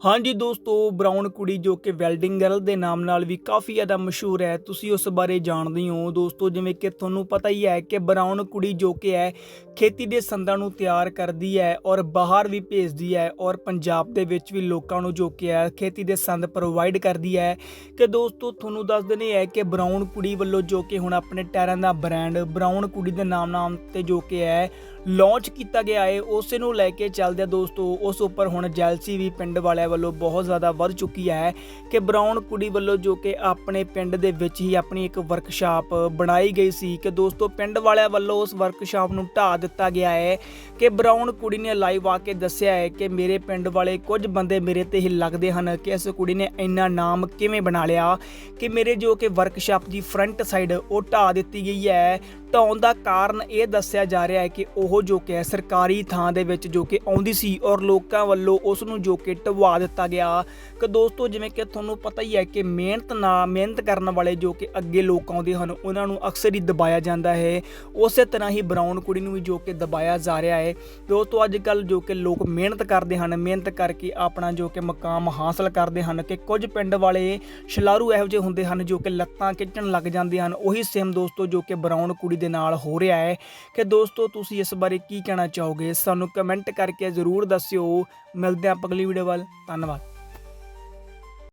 ਹਾਂਜੀ ਦੋਸਤੋ ਬਰਾਊਨ ਕੁੜੀ ਜੋ ਕਿ ਵੈਲਡਿੰਗ ਗਰਲ ਦੇ ਨਾਮ ਨਾਲ ਵੀ ਕਾਫੀ ਜ਼ਿਆਦਾ ਮਸ਼ਹੂਰ ਹੈ, ਤੁਸੀਂ ਉਸ ਬਾਰੇ ਜਾਣਦੇ ਹੋ ਦੋਸਤੋ, ਜਿਵੇਂ ਕਿ ਤੁਹਾਨੂੰ ਪਤਾ ਹੀ ਹੈ ਕਿ ਬਰਾਊਨ ਕੁੜੀ ਜੋ ਕਿ ਹੈ, ਖੇਤੀ ਦੇ ਸੰਦਾਂ ਨੂੰ ਤਿਆਰ ਕਰਦੀ ਹੈ ਔਰ ਬਾਹਰ ਵੀ ਭੇਜਦੀ ਹੈ ਔਰ ਪੰਜਾਬ ਦੇ ਵਿੱਚ ਵੀ ਲੋਕਾਂ ਨੂੰ ਜੋ ਕਿ ਹੈ, ਖੇਤੀ ਦੇ ਸੰਦ ਪ੍ਰੋਵਾਈਡ ਕਰਦੀ ਹੈ। ਕਿ ਦੋਸਤੋ, ਤੁਹਾਨੂੰ ਦੱਸ ਦਿੰਦੇ ਹੈ ਕਿ ਬਰਾਊਨ ਕੁੜੀ ਵੱਲੋਂ ਜੋ ਕਿ ਹੁਣ ਆਪਣੇ ਟਾਇਰਾਂ ਦਾ ਬ੍ਰਾਂਡ ਬਰਾਊਨ ਕੁੜੀ ਦੇ ਨਾਮ ਨਾਮ ਤੇ ਜੋ ਕਿ ਹੈ ਲਾਂਚ ਕੀਤਾ ਗਿਆ ਹੈ, ਉਸੇ ਨੂੰ ਲੈ ਕੇ ਚੱਲਦੇ ਦੋਸਤੋ, ਉਸ ਉੱਪਰ ਹੁਣ ਜੈਲਸੀ ਵੀ ਪਿੰਡ ਵਾਲਿਆਂ ਵੱਲੋਂ ਬਹੁਤ ਜ਼ਿਆਦਾ ਵੱਧ ਚੁੱਕੀ ਹੈ ਕਿ ਬਰਾਊਨ ਕੁੜੀ ਵੱਲੋਂ ਜੋ ਕਿ ਆਪਣੇ ਪਿੰਡ ਦੇ ਵਿੱਚ ਹੀ ਆਪਣੀ ਇੱਕ ਵਰਕਸ਼ਾਪ ਬਣਾਈ ਗਈ ਸੀ ਕਿ ਦੋਸਤੋ ਪਿੰਡ ਵਾਲਿਆਂ ਵੱਲੋਂ ਉਸ ਵਰਕਸ਼ਾਪ ਨੂੰ ਢਾ ਦਿੱਤਾ ਗਿਆ ਹੈ ਕਿ ਬਰਾਊਨ ਕੁੜੀ ਨੇ ਲਾਈਵ ਆ ਕੇ ਦੱਸਿਆ ਹੈ ਕਿ ਮੇਰੇ ਪਿੰਡ ਵਾਲੇ ਕੁਝ ਬੰਦੇ ਮੇਰੇ ਤੇ ਹੀ ਲੱਗਦੇ ਹਨ ਕਿ ਇਸ ਕੁੜੀ ਨੇ ਇੰਨਾ ਨਾਮ ਕਿਵੇਂ ਬਣਾ ਲਿਆ ਕਿ ਮੇਰੇ ਜੋ ਕਿ ਵਰਕਸ਼ਾਪ ਦੀ ਫਰੰਟ ਸਾਈਡ ਉਹ ਢਾ ਦਿੱਤੀ ਗਈ ਹੈ। ਢਾਉਣ ਦਾ ਕਾਰਨ ਇਹ ਦੱਸਿਆ ਜਾ ਰਿਹਾ ਹੈ ਕਿ ਉਹ ਜੋ ਕਿ ਸਰਕਾਰੀ ਥਾਂ ਦੇ ਵਿੱਚ ਜੋ ਕਿ ਆਉਂਦੀ ਸੀ ਔਰ ਲੋਕਾਂ ਵੱਲੋਂ ਉਸ ਨੂੰ ਜੋ ਕਿ ਢਵਾ ਦਿੱਤਾ ਗਿਆ। ਕਿ ਦੋਸਤੋ, ਜਿਵੇਂ ਕਿ ਤੁਹਾਨੂੰ ਪਤਾ ਹੀ ਹੈ ਕਿ ਮਿਹਨਤ ਨਾ, ਮਿਹਨਤ ਕਰਨ ਵਾਲੇ ਜੋ ਕਿ ਅੱਗੇ ਲੋਕ ਆਉਂਦੇ ਹਨ, ਉਹਨਾਂ ਨੂੰ ਅਕਸਰ ਹੀ ਦਬਾਇਆ ਜਾਂਦਾ ਹੈ। ਉਸੇ ਤਰ੍ਹਾਂ ਹੀ ਬਰਾਊਨ ਕੁੜੀ ਨੂੰ ਵੀ ਜੋ ਕਿ ਦਬਾਇਆ ਜਾ ਰਿਹਾ ਹੈ। ਦੋਸਤੋ ਅੱਜ ਕੱਲ ਜੋ ਕਿ ਲੋਕ ਮਿਹਨਤ ਕਰਦੇ ਹਨ, ਮਿਹਨਤ ਕਰਕੇ ਆਪਣਾ ਜੋ ਕਿ ਮਕਾਮ ਹਾਸਲ ਕਰਦੇ ਹਨ ਕਿ ਕੁਝ ਪਿੰਡ ਵਾਲੇ ਸ਼ਲਾਰੂ ਇਹੋ ਜਿਹੇ ਹੁੰਦੇ ਹਨ ਜੋ ਕਿ ਲੱਤਾਂ ਖਿੱਚਣ ਲੱਗ ਜਾਂਦੇ ਹਨ। ਉਹੀ ਸੇਮ ਦੋਸਤੋ ਜੋ ਕਿ ਬਰਾਊਨ ਕੁੜੀ ਦੇ ਨਾਲ ਹੋ ਰਿਹਾ ਹੈ ਕਿ ਦੋਸਤੋ, ਤੁਸੀਂ ਇਸ ਬਾਰੇ ਕੀ ਕਹਿਣਾ ਚਾਹੋਗੇ? ਸਾਨੂੰ ਕਮੈਂਟ ਕਰਕੇ ਜ਼ਰੂਰ ਦੱਸਿਓ। ਮਿਲਦੇ ਹਾਂ ਅਗਲੀ ਵੀਡੀਓ ਵੱਲ। ਧੰਨਵਾਦ।